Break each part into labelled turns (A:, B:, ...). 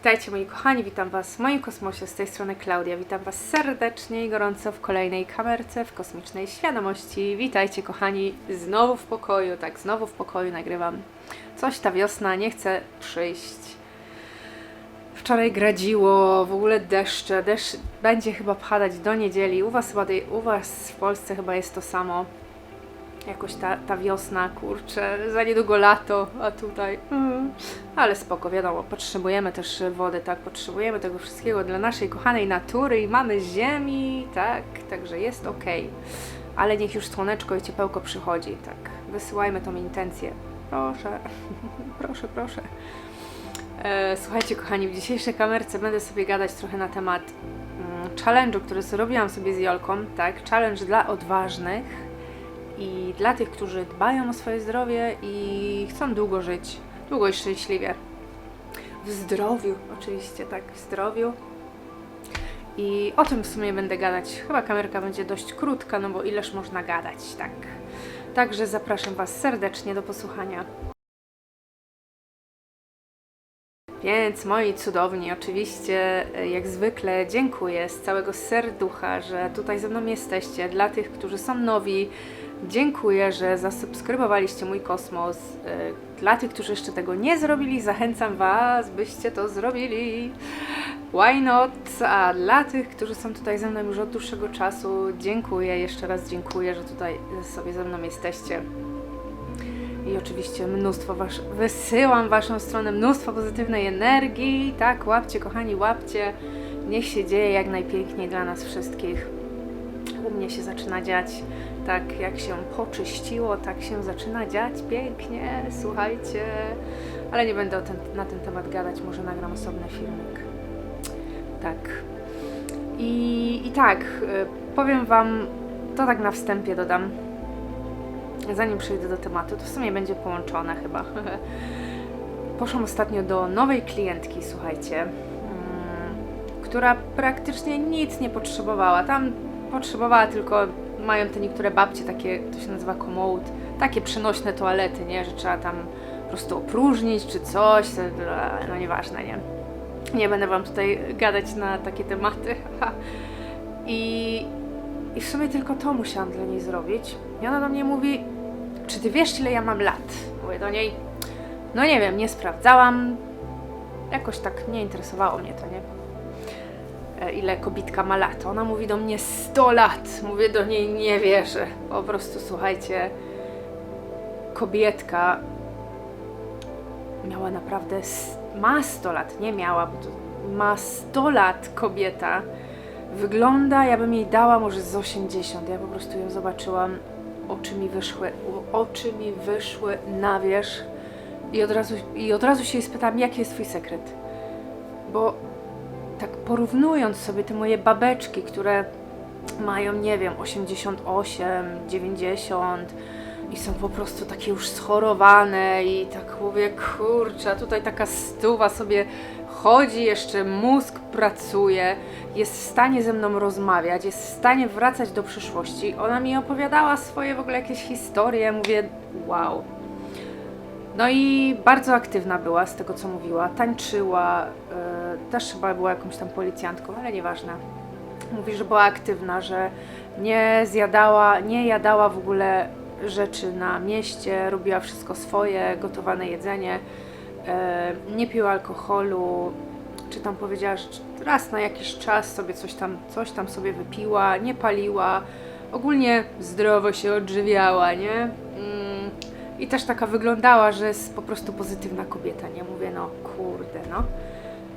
A: Witajcie moi kochani, witam Was w moim kosmosie, z tej strony Klaudia. Witam Was serdecznie i gorąco w kolejnej kamerce w kosmicznej świadomości. Witajcie kochani, znowu w pokoju, tak, znowu w pokoju nagrywam. Coś ta wiosna nie chce przyjść. Wczoraj gradziło, w ogóle deszcze, deszcz będzie chyba padać do niedzieli. U Was, u was w Polsce chyba jest to samo. Jakoś ta, ta wiosna, kurczę, za niedługo lato, a tutaj... Mm. Ale spoko, wiadomo, potrzebujemy też wody, tak, potrzebujemy tego wszystkiego dla naszej kochanej natury i mamy ziemi, tak, także jest ok. Ale niech już słoneczko i ciepełko przychodzi, tak, wysyłajmy tą intencję. Proszę, proszę, proszę. E, słuchajcie, kochani, w dzisiejszej kamerce będę sobie gadać trochę na temat mm, challenge'u, który zrobiłam sobie z Jolką, tak, challenge dla odważnych i dla tych, którzy dbają o swoje zdrowie i chcą długo żyć, długo i szczęśliwie. W zdrowiu, oczywiście, tak, w zdrowiu. I o tym w sumie będę gadać. Chyba kamerka będzie dość krótka, no bo ileż można gadać, tak. Także zapraszam Was serdecznie do posłuchania. Więc moi cudowni, oczywiście e, jak zwykle dziękuję z całego serducha, że tutaj ze mną jesteście. Dla tych, którzy są nowi, dziękuję, że zasubskrybowaliście mój kosmos. E, Dla tych, którzy jeszcze tego nie zrobili, zachęcam Was, byście to zrobili. Why not? A dla tych, którzy są tutaj ze mną już od dłuższego czasu, dziękuję, jeszcze raz dziękuję, że tutaj sobie ze mną jesteście. I oczywiście mnóstwo wasz... wysyłam waszą stronę mnóstwo pozytywnej energii. Tak, łapcie, kochani, łapcie. Niech się dzieje jak najpiękniej dla nas wszystkich. U mnie się zaczyna dziać tak, jak się poczyściło, tak się zaczyna dziać pięknie. Słuchajcie, ale nie będę ten, na ten temat gadać, może nagram osobny filmik. Tak. I, i tak, y, powiem Wam, to tak na wstępie dodam zanim przejdę do tematu, to w sumie będzie połączone chyba. Poszłam ostatnio do nowej klientki, słuchajcie, mm, która praktycznie nic nie potrzebowała. Tam potrzebowała tylko, mają te niektóre babcie takie, to się nazywa komołd, takie przenośne toalety, nie, że trzeba tam po prostu opróżnić czy coś, no nieważne, nie. Nie będę Wam tutaj gadać na takie tematy. I, I w sumie tylko to musiałam dla niej zrobić. I ona do mnie mówi, czy ty wiesz ile ja mam lat? Mówię do niej, no nie wiem, nie sprawdzałam. Jakoś tak nie interesowało mnie to, nie? E, Ile kobitka ma lat? Ona mówi do mnie 100 lat. Mówię do niej, nie wierzę. Po prostu słuchajcie, kobietka miała naprawdę, ma 100 lat, nie miała, bo to ma 100 lat kobieta. Wygląda, ja bym jej dała może z 80. Ja po prostu ją zobaczyłam, oczy mi wyszły, oczy mi wyszły na wierzch i od razu, i od razu się jej spytałam, jaki jest twój sekret? Bo tak porównując sobie te moje babeczki, które mają, nie wiem, 88, 90 i są po prostu takie już schorowane i tak mówię, kurczę, tutaj taka stuwa sobie chodzi, jeszcze mózg pracuje, jest w stanie ze mną rozmawiać, jest w stanie wracać do przyszłości. Ona mi opowiadała swoje w ogóle jakieś historie, mówię, wow. No i bardzo aktywna była z tego, co mówiła. Tańczyła, yy, też chyba była jakąś tam policjantką, ale nieważne. Mówi, że była aktywna, że nie zjadała, nie jadała w ogóle rzeczy na mieście, robiła wszystko swoje, gotowane jedzenie, e, nie piła alkoholu, czy tam powiedziała, że raz na jakiś czas sobie coś tam, coś tam sobie wypiła, nie paliła, ogólnie zdrowo się odżywiała, nie? Mm, I też taka wyglądała, że jest po prostu pozytywna kobieta, nie? Mówię, no kurde, no.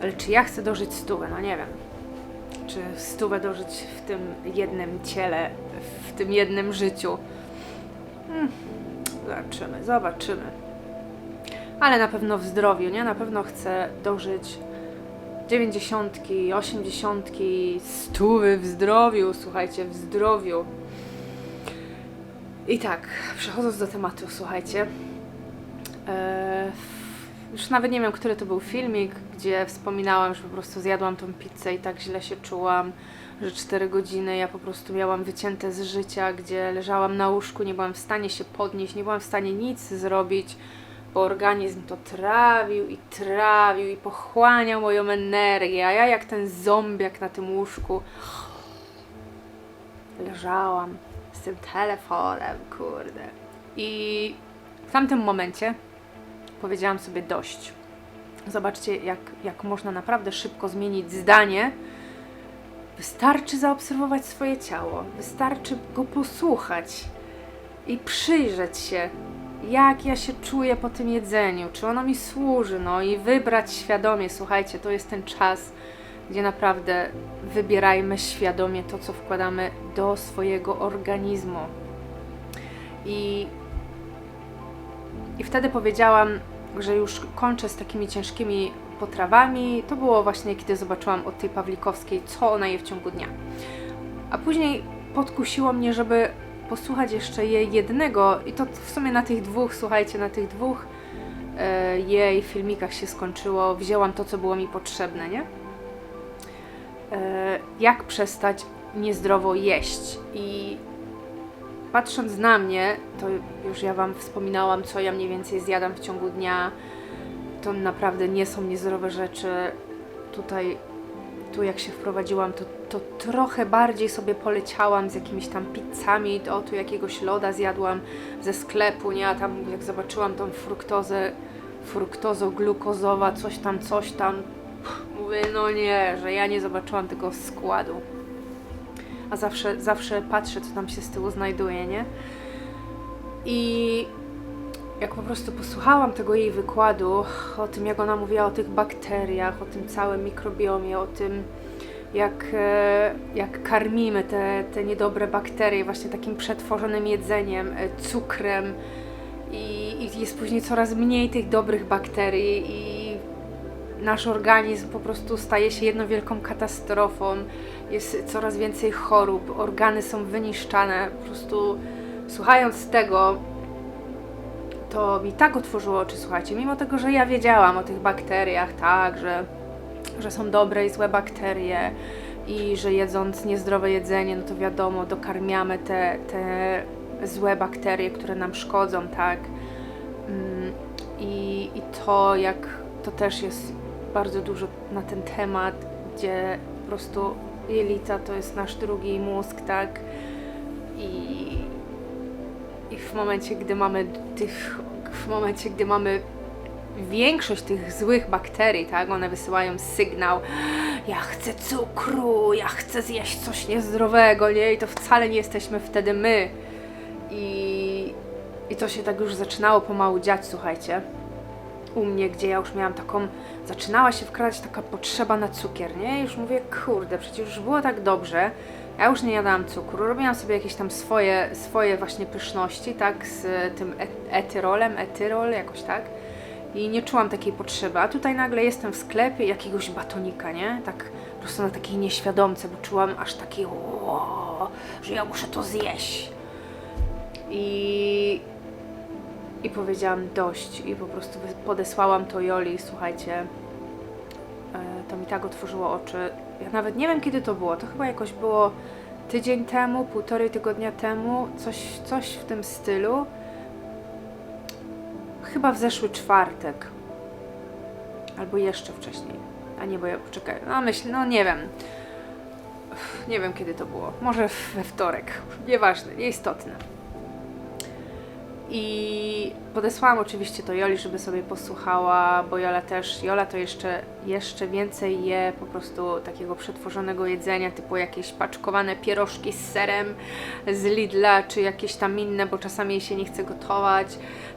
A: Ale czy ja chcę dożyć stówę? No nie wiem czy stówę dożyć w tym jednym ciele, w tym jednym życiu. Hmm, zobaczymy, zobaczymy. Ale na pewno w zdrowiu, nie? Na pewno chcę dożyć dziewięćdziesiątki, osiemdziesiątki, stówy w zdrowiu, słuchajcie, w zdrowiu. I tak, przechodząc do tematu, słuchajcie. E, już nawet nie wiem, który to był filmik, gdzie wspominałam, że po prostu zjadłam tą pizzę i tak źle się czułam, że 4 godziny ja po prostu miałam wycięte z życia, gdzie leżałam na łóżku, nie byłam w stanie się podnieść, nie byłam w stanie nic zrobić. bo organizm to trawił i trawił i pochłaniał moją energię, a ja jak ten zombiak na tym łóżku leżałam z tym telefonem, kurde. I w tamtym momencie powiedziałam sobie dość. Zobaczcie, jak, jak można naprawdę szybko zmienić zdanie. Wystarczy zaobserwować swoje ciało, wystarczy go posłuchać i przyjrzeć się, jak ja się czuję po tym jedzeniu, czy ono mi służy, no i wybrać świadomie. Słuchajcie, to jest ten czas, gdzie naprawdę wybierajmy świadomie to, co wkładamy do swojego organizmu. I, i wtedy powiedziałam, że już kończę z takimi ciężkimi potrawami. To było właśnie, kiedy zobaczyłam od tej Pawlikowskiej, co ona je w ciągu dnia. A później podkusiło mnie, żeby posłuchać jeszcze jej jednego, i to w sumie na tych dwóch, słuchajcie, na tych dwóch e, jej filmikach się skończyło. Wzięłam to, co było mi potrzebne, nie? E, jak przestać niezdrowo jeść. I patrząc na mnie, to już ja Wam wspominałam, co ja mniej więcej zjadam w ciągu dnia. To naprawdę nie są niezdrowe rzeczy. Tutaj, tu jak się wprowadziłam, to, to trochę bardziej sobie poleciałam z jakimiś tam pizzami. O, tu jakiegoś loda zjadłam ze sklepu, nie? A tam jak zobaczyłam tą fruktozę, fruktozo-glukozowa, coś tam, coś tam. Mówię, no nie, że ja nie zobaczyłam tego składu. A zawsze, zawsze patrzę, co tam się z tyłu znajduje, nie? I jak po prostu posłuchałam tego jej wykładu, o tym, jak ona mówiła o tych bakteriach, o tym całym mikrobiomie, o tym, jak, e, jak karmimy te, te niedobre bakterie właśnie takim przetworzonym jedzeniem, e, cukrem i, i jest później coraz mniej tych dobrych bakterii i nasz organizm po prostu staje się jedną wielką katastrofą, jest coraz więcej chorób, organy są wyniszczane. Po prostu słuchając tego, to mi tak otworzyło oczy, słuchajcie, mimo tego, że ja wiedziałam o tych bakteriach, tak, że, że są dobre i złe bakterie i że jedząc niezdrowe jedzenie, no to wiadomo, dokarmiamy te, te złe bakterie, które nam szkodzą, tak. Mm, I, I to, jak to też jest bardzo dużo na ten temat, gdzie po prostu jelita to jest nasz drugi mózg, tak? I, i w momencie, gdy mamy tych, w momencie, gdy mamy większość tych złych bakterii, tak, one wysyłają sygnał, ja chcę cukru, ja chcę zjeść coś niezdrowego, nie? I to wcale nie jesteśmy wtedy my. I, i to się tak już zaczynało pomału dziać, słuchajcie u mnie, gdzie ja już miałam taką, zaczynała się wkradać taka potrzeba na cukier, nie? Już mówię, kurde, przecież już było tak dobrze, ja już nie jadałam cukru, robiłam sobie jakieś tam swoje, swoje właśnie pyszności, tak, z tym e- etyrolem, etyrol, jakoś tak. I nie czułam takiej potrzeby, a tutaj nagle jestem w sklepie jakiegoś batonika, nie? Tak po prostu na takiej nieświadomce, bo czułam aż taki, że ja muszę to zjeść. I, i powiedziałam dość i po prostu podesłałam to Joli, słuchajcie, e, to mi tak otworzyło oczy. Ja nawet nie wiem kiedy to było, to chyba jakoś było tydzień temu, półtorej tygodnia temu, coś, coś w tym stylu. Chyba w zeszły czwartek. Albo jeszcze wcześniej. A nie, bo ja poczekaj. No myślę, no nie wiem. Nie wiem kiedy to było. Może we wtorek. Nieważne, nieistotne. I podesłałam oczywiście to Joli, żeby sobie posłuchała, bo Jola też, Jola to jeszcze, jeszcze więcej je po prostu takiego przetworzonego jedzenia, typu jakieś paczkowane pierożki z serem z Lidla, czy jakieś tam inne, bo czasami jej się nie chce gotować,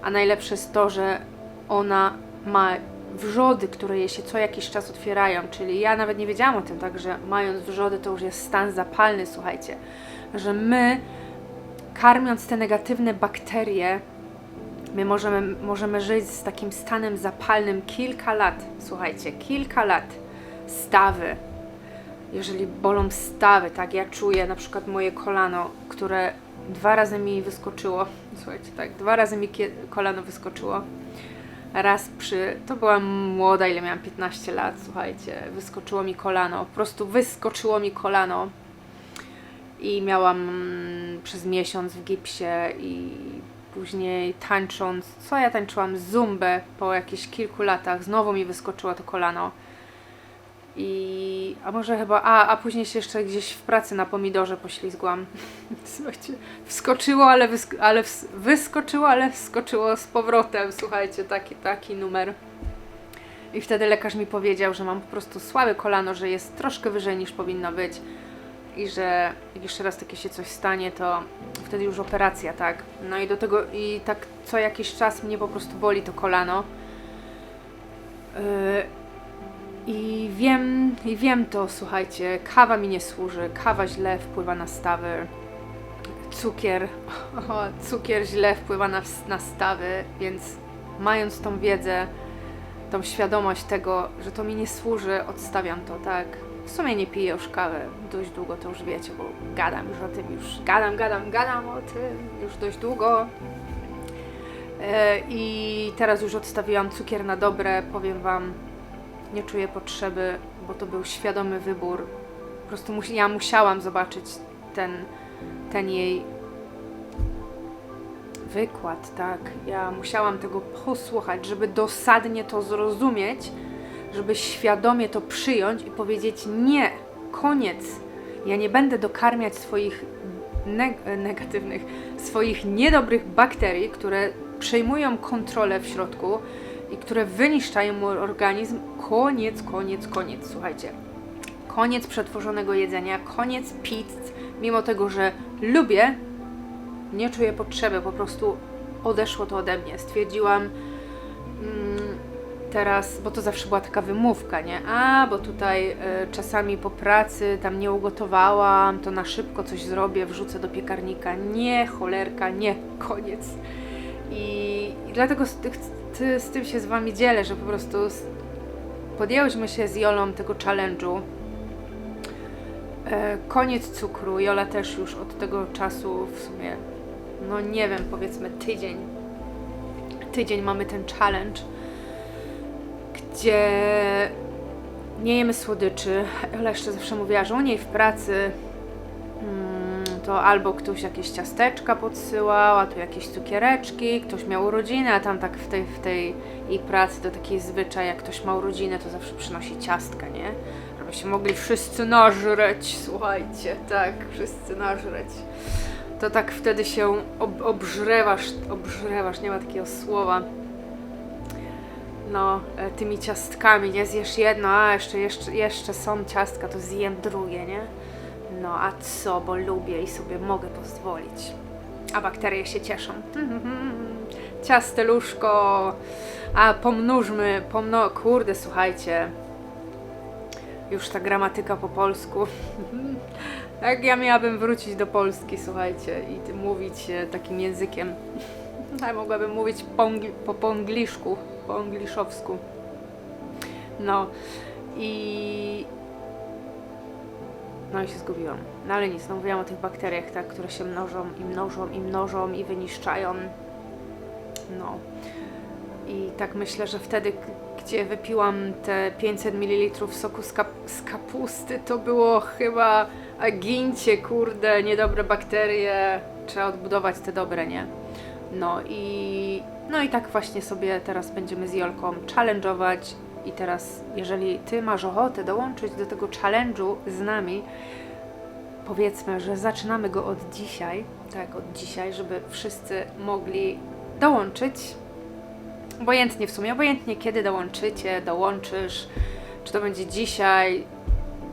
A: a najlepsze jest to, że ona ma wrzody, które jej się co jakiś czas otwierają, czyli ja nawet nie wiedziałam o tym, także mając wrzody to już jest stan zapalny, słuchajcie, że my karmiąc te negatywne bakterie, my możemy, możemy żyć z takim stanem zapalnym kilka lat. Słuchajcie, kilka lat. Stawy. Jeżeli bolą stawy, tak, ja czuję na przykład moje kolano, które dwa razy mi wyskoczyło. Słuchajcie, tak, dwa razy mi kolano wyskoczyło. Raz przy. To byłam młoda, ile miałam 15 lat, słuchajcie, wyskoczyło mi kolano. Po prostu wyskoczyło mi kolano i miałam przez miesiąc w gipsie i później tańcząc, co ja tańczyłam? Zumbę po jakichś kilku latach, znowu mi wyskoczyło to kolano. I, a może chyba, a, a później się jeszcze gdzieś w pracy na pomidorze poślizgłam. Słuchajcie, wskoczyło, ale, wysk- ale wyskoczyło, ale wskoczyło z powrotem. Słuchajcie, taki, taki numer. I wtedy lekarz mi powiedział, że mam po prostu słabe kolano, że jest troszkę wyżej niż powinno być. I że jak jeszcze raz takie się coś stanie, to wtedy już operacja, tak? No i do tego, i tak co jakiś czas mnie po prostu boli to kolano. Yy, i wiem, i wiem to, słuchajcie, kawa mi nie służy, kawa źle wpływa na stawy, cukier, cukier źle wpływa na, na stawy, więc mając tą wiedzę, tą świadomość tego, że to mi nie służy, odstawiam to, tak. W sumie nie piję już kawy dość długo, to już wiecie, bo gadam już o tym, już gadam, gadam, gadam o tym już dość długo. E, I teraz już odstawiłam cukier na dobre, powiem Wam, nie czuję potrzeby, bo to był świadomy wybór. Po prostu mus- ja musiałam zobaczyć ten, ten jej wykład, tak. Ja musiałam tego posłuchać, żeby dosadnie to zrozumieć, żeby świadomie to przyjąć i powiedzieć nie, koniec. Ja nie będę dokarmiać swoich neg- negatywnych, swoich niedobrych bakterii, które przejmują kontrolę w środku i które wyniszczają mój organizm. Koniec, koniec, koniec. Słuchajcie, koniec przetworzonego jedzenia, koniec pizz. Mimo tego, że lubię, nie czuję potrzeby, po prostu odeszło to ode mnie. Stwierdziłam teraz, bo to zawsze była taka wymówka, nie? A, bo tutaj e, czasami po pracy tam nie ugotowałam, to na szybko coś zrobię, wrzucę do piekarnika. Nie, cholerka, nie, koniec. I, i dlatego z, tych, ty, z tym się z Wami dzielę, że po prostu s- podjęłyśmy się z Jolą tego challenge'u. E, koniec cukru. Jola też już od tego czasu w sumie, no nie wiem, powiedzmy tydzień. Tydzień mamy ten challenge, gdzie nie jemy słodyczy. Jola jeszcze zawsze mówiła, że u niej w pracy mm, to albo ktoś jakieś ciasteczka podsyłał, a tu jakieś cukiereczki, ktoś miał urodziny, a tam tak w tej, w tej jej pracy to taki zwyczaj, jak ktoś ma urodziny, to zawsze przynosi ciastka, nie? Żeby się mogli wszyscy nażreć, słuchajcie, tak, wszyscy nażreć. To tak wtedy się ob obżrewasz, obżrewasz, nie ma takiego słowa. No, e, tymi ciastkami, nie zjesz jedno, a jeszcze, jeszcze, jeszcze są ciastka, to zjem drugie, nie? No a co, bo lubię i sobie mogę pozwolić. A bakterie się cieszą. Ciasteluszko. A pomnóżmy, pomno... Kurde, słuchajcie. Już ta gramatyka po polsku. Jak ja miałabym wrócić do Polski, słuchajcie, i mówić e, takim językiem. Ja mogłabym mówić po, po, po po angliszowsku. No i no i się zgubiłam. No ale nic, no mówiłam o tych bakteriach, tak, które się mnożą i mnożą i mnożą i wyniszczają. No. I tak myślę, że wtedy, gdzie wypiłam te 500 ml soku z, kap- z kapusty, to było chyba a gincie, kurde, niedobre bakterie. Trzeba odbudować te dobre, nie? No i, no i tak właśnie sobie teraz będziemy z Jolką challenge'ować. I teraz, jeżeli Ty masz ochotę dołączyć do tego challenge'u z nami, powiedzmy, że zaczynamy go od dzisiaj, tak, od dzisiaj, żeby wszyscy mogli dołączyć. Obojętnie w sumie, obojętnie kiedy dołączycie, dołączysz, czy to będzie dzisiaj,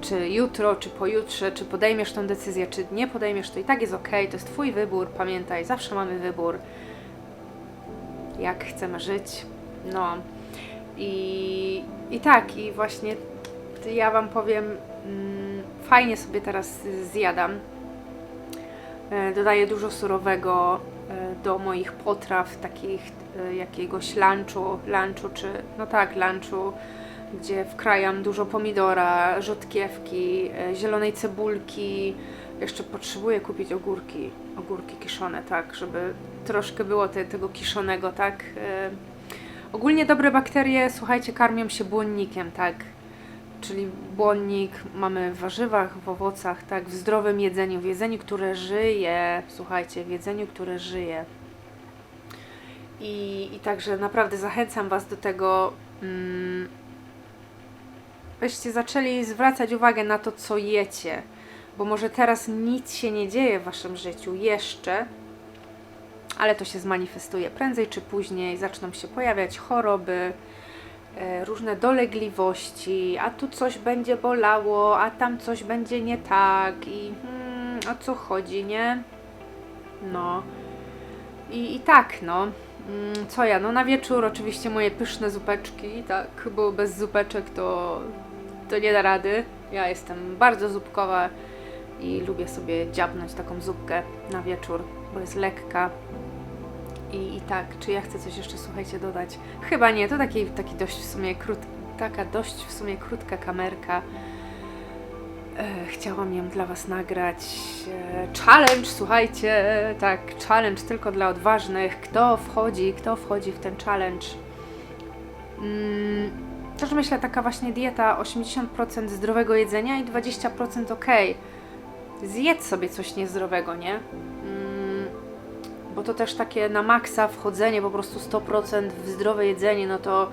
A: czy jutro, czy pojutrze, czy podejmiesz tę decyzję, czy nie podejmiesz, to i tak jest ok, to jest Twój wybór, pamiętaj, zawsze mamy wybór, jak chcemy żyć. No i, i tak, i właśnie ja Wam powiem, mm, fajnie sobie teraz zjadam. E, Dodaję dużo surowego e, do moich potraw, takich e, jakiegoś lunchu, lunchu czy, no tak, lunchu, gdzie wkrajam dużo pomidora, rzodkiewki, zielonej cebulki. Jeszcze potrzebuję kupić ogórki, ogórki kiszone, tak, żeby troszkę było te, tego kiszonego, tak. E, Ogólnie dobre bakterie, słuchajcie, karmią się błonnikiem, tak. Czyli błonnik mamy w warzywach, w owocach, tak, w zdrowym jedzeniu, w jedzeniu, które żyje. Słuchajcie, w jedzeniu, które żyje. I, I także naprawdę zachęcam Was do tego, mm, byście zaczęli zwracać uwagę na to, co jecie. Bo może teraz nic się nie dzieje w Waszym życiu jeszcze, ale to się zmanifestuje prędzej czy później. Zaczną się pojawiać choroby, e, różne dolegliwości, a tu coś będzie bolało, a tam coś będzie nie tak i hmm, o co chodzi, nie? No. I, i tak, no. Mm, Co ja? No na wieczór oczywiście moje pyszne zupeczki, tak, bo bez zupeczek to, to nie da rady. Ja jestem bardzo zupkowa i lubię sobie dziabnąć taką zupkę na wieczór, bo jest lekka. I, I tak, czy ja chcę coś jeszcze, słuchajcie, dodać? Chyba nie, to taki, taki dość w sumie krót, taka dość w sumie krótka kamerka. E, chciałam ją dla Was nagrać. E, challenge, słuchajcie, tak, challenge tylko dla odważnych. Kto wchodzi, kto wchodzi w ten challenge? Mm, też myślę, taka właśnie dieta 80% zdrowego jedzenia i 20% ok. Zjedz sobie coś niezdrowego, nie? Bo to też takie na maksa wchodzenie, po prostu 100% w zdrowe jedzenie, no to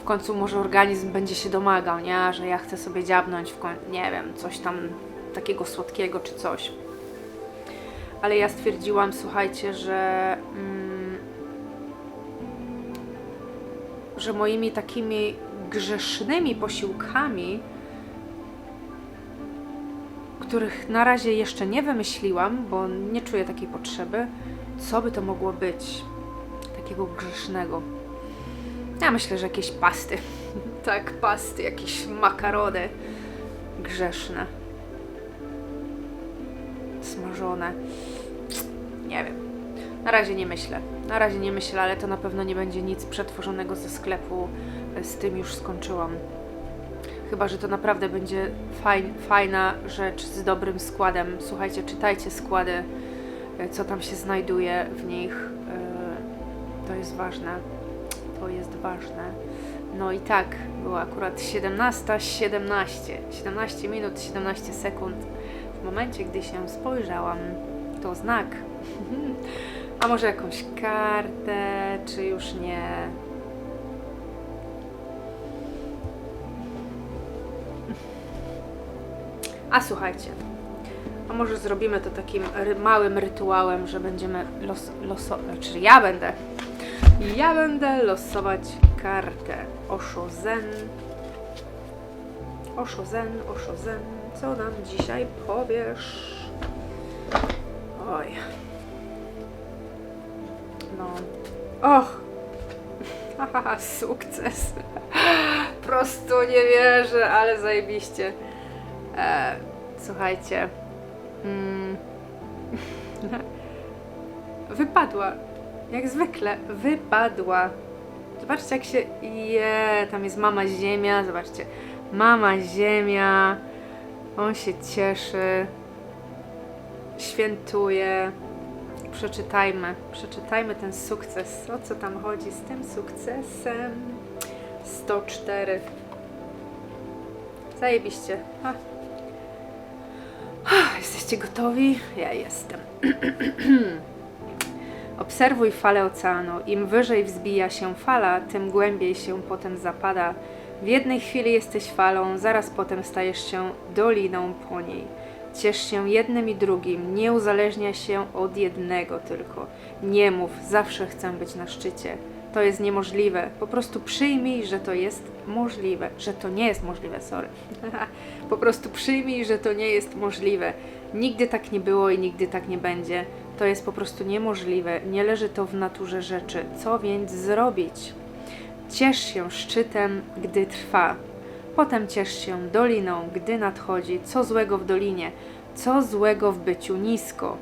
A: w końcu może organizm będzie się domagał, nie? Że ja chcę sobie dziabnąć w końcu, nie wiem, coś tam takiego słodkiego czy coś. Ale ja stwierdziłam, słuchajcie, że, mm, że moimi takimi grzesznymi posiłkami, których na razie jeszcze nie wymyśliłam, bo nie czuję takiej potrzeby, co by to mogło być takiego grzesznego. Ja myślę, że jakieś pasty. tak, pasty, jakieś makarony grzeszne. Smażone. Nie wiem. Na razie nie myślę. Na razie nie myślę, ale to na pewno nie będzie nic przetworzonego ze sklepu. Z tym już skończyłam. Chyba, że to naprawdę będzie faj, fajna rzecz z dobrym składem. Słuchajcie, czytajcie składy, e, co tam się znajduje w nich. E, To jest ważne to jest ważne. No i tak, było akurat 17.17, 17, 17 minut, 17 sekund. W momencie, gdy się spojrzałam, to znak. A może jakąś kartę, czy już nie? A słuchajcie, a może zrobimy to takim ry- małym rytuałem, że będziemy los, losować, czyli ja będę ja będę losować kartę Osho Zen. Osho Zen, Osho Zen, co nam dzisiaj powiesz? Oj. No. Och! Haha, sukces. Prosto nie wierzę, ale zajebiście. E, słuchajcie. Mm. Wypadła jak zwykle wypadła. Zobaczcie, jak się. Je, tam jest mama Ziemia. Zobaczcie. Mama Ziemia. On się cieszy. Świętuje. Przeczytajmy. Przeczytajmy ten sukces. O co tam chodzi z tym sukcesem? 104. Zajebiście. Ha. Jesteście gotowi? Ja jestem. Obserwuj falę oceanu. Im wyżej wzbija się fala, tym głębiej się potem zapada. W jednej chwili jesteś falą, zaraz potem stajesz się doliną po niej. Ciesz się jednym i drugim, nie uzależnia się od jednego tylko. Nie mów, zawsze chcę być na szczycie. To jest niemożliwe. Po prostu przyjmij, że to jest możliwe, że to nie jest możliwe, sorry. po prostu przyjmij, że to nie jest możliwe. Nigdy tak nie było i nigdy tak nie będzie. To jest po prostu niemożliwe, nie leży to w naturze rzeczy. Co więc zrobić? Ciesz się szczytem, gdy trwa. Potem ciesz się doliną, gdy nadchodzi. Co złego w dolinie? Co złego w byciu nisko?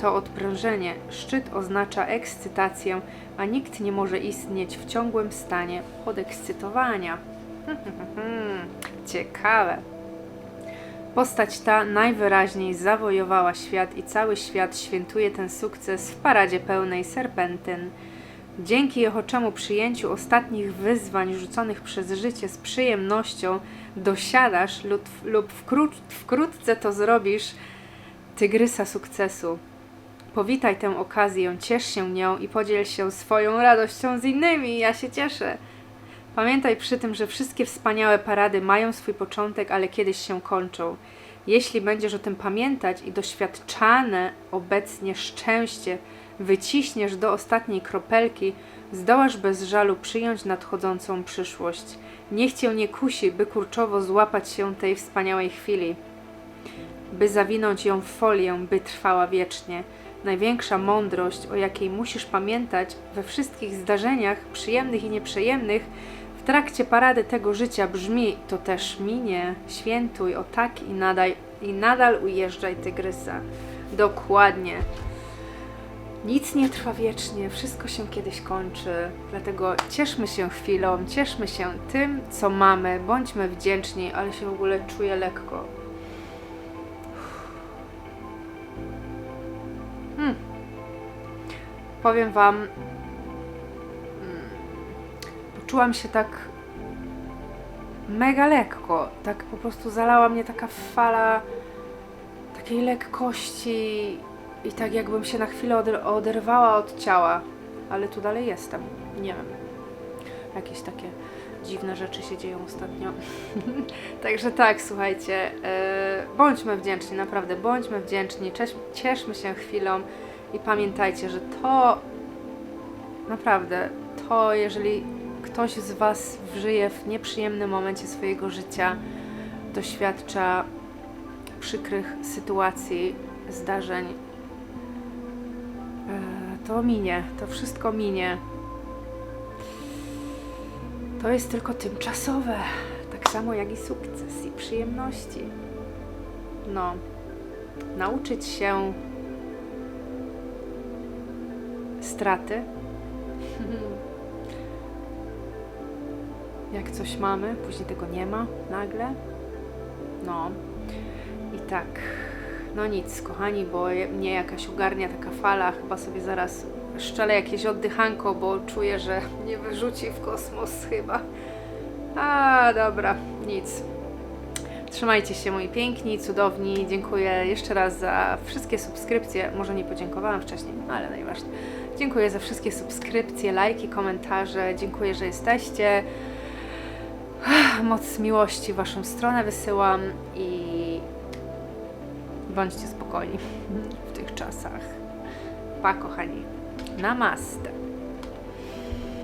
A: To odprężenie. Szczyt oznacza ekscytację, a nikt nie może istnieć w ciągłym stanie podekscytowania. Ciekawe. Postać ta najwyraźniej zawojowała świat i cały świat świętuje ten sukces w paradzie pełnej serpentyn. Dzięki ochoczemu przyjęciu ostatnich wyzwań rzuconych przez życie z przyjemnością dosiadasz lub, lub wkró- wkrótce to zrobisz tygrysa sukcesu. Powitaj tę okazję, ciesz się nią i podziel się swoją radością z innymi. Ja się cieszę. Pamiętaj przy tym, że wszystkie wspaniałe parady mają swój początek, ale kiedyś się kończą. Jeśli będziesz o tym pamiętać i doświadczane obecnie szczęście wyciśniesz do ostatniej kropelki, zdołasz bez żalu przyjąć nadchodzącą przyszłość. Niech cię nie kusi, by kurczowo złapać się tej wspaniałej chwili, by zawinąć ją w folię, by trwała wiecznie. Największa mądrość, o jakiej musisz pamiętać we wszystkich zdarzeniach, przyjemnych i nieprzyjemnych, trakcie parady tego życia brzmi: To też minie, świętuj o tak i nadal, i nadal ujeżdżaj tygrysa. Dokładnie. Nic nie trwa wiecznie, wszystko się kiedyś kończy, dlatego cieszmy się chwilą, cieszmy się tym, co mamy, bądźmy wdzięczni, ale się w ogóle czuję lekko. Hmm. Powiem Wam, poczułam się tak mega lekko, tak po prostu zalała mnie taka fala takiej lekkości i tak jakbym się na chwilę oder- oderwała od ciała, ale tu dalej jestem. Nie wiem. Jakieś takie dziwne rzeczy się dzieją ostatnio. Także tak, słuchajcie, e, bądźmy wdzięczni, naprawdę, bądźmy wdzięczni, cieszmy się chwilą i pamiętajcie, że to naprawdę, to jeżeli ktoś z Was żyje w nieprzyjemnym momencie swojego życia, doświadcza przykrych sytuacji, zdarzeń, e, to minie, to wszystko minie. To jest tylko tymczasowe, tak samo jak i sukces i przyjemności. No, nauczyć się straty. Jak coś mamy, później tego nie ma nagle. No, i tak, no nic, kochani, bo mnie jakaś ogarnia taka fala, chyba sobie zaraz szczelę jakieś oddychanko, bo czuję, że mnie wyrzuci w kosmos chyba. A, dobra, nic. Trzymajcie się moi piękni, cudowni. Dziękuję jeszcze raz za wszystkie subskrypcje. Może nie podziękowałam wcześniej, no ale najważniejsze. Dziękuję za wszystkie subskrypcje, lajki, komentarze. Dziękuję, że jesteście. Moc miłości w Waszą stronę wysyłam i bądźcie spokojni w tych czasach. Pa, kochani. Namaste.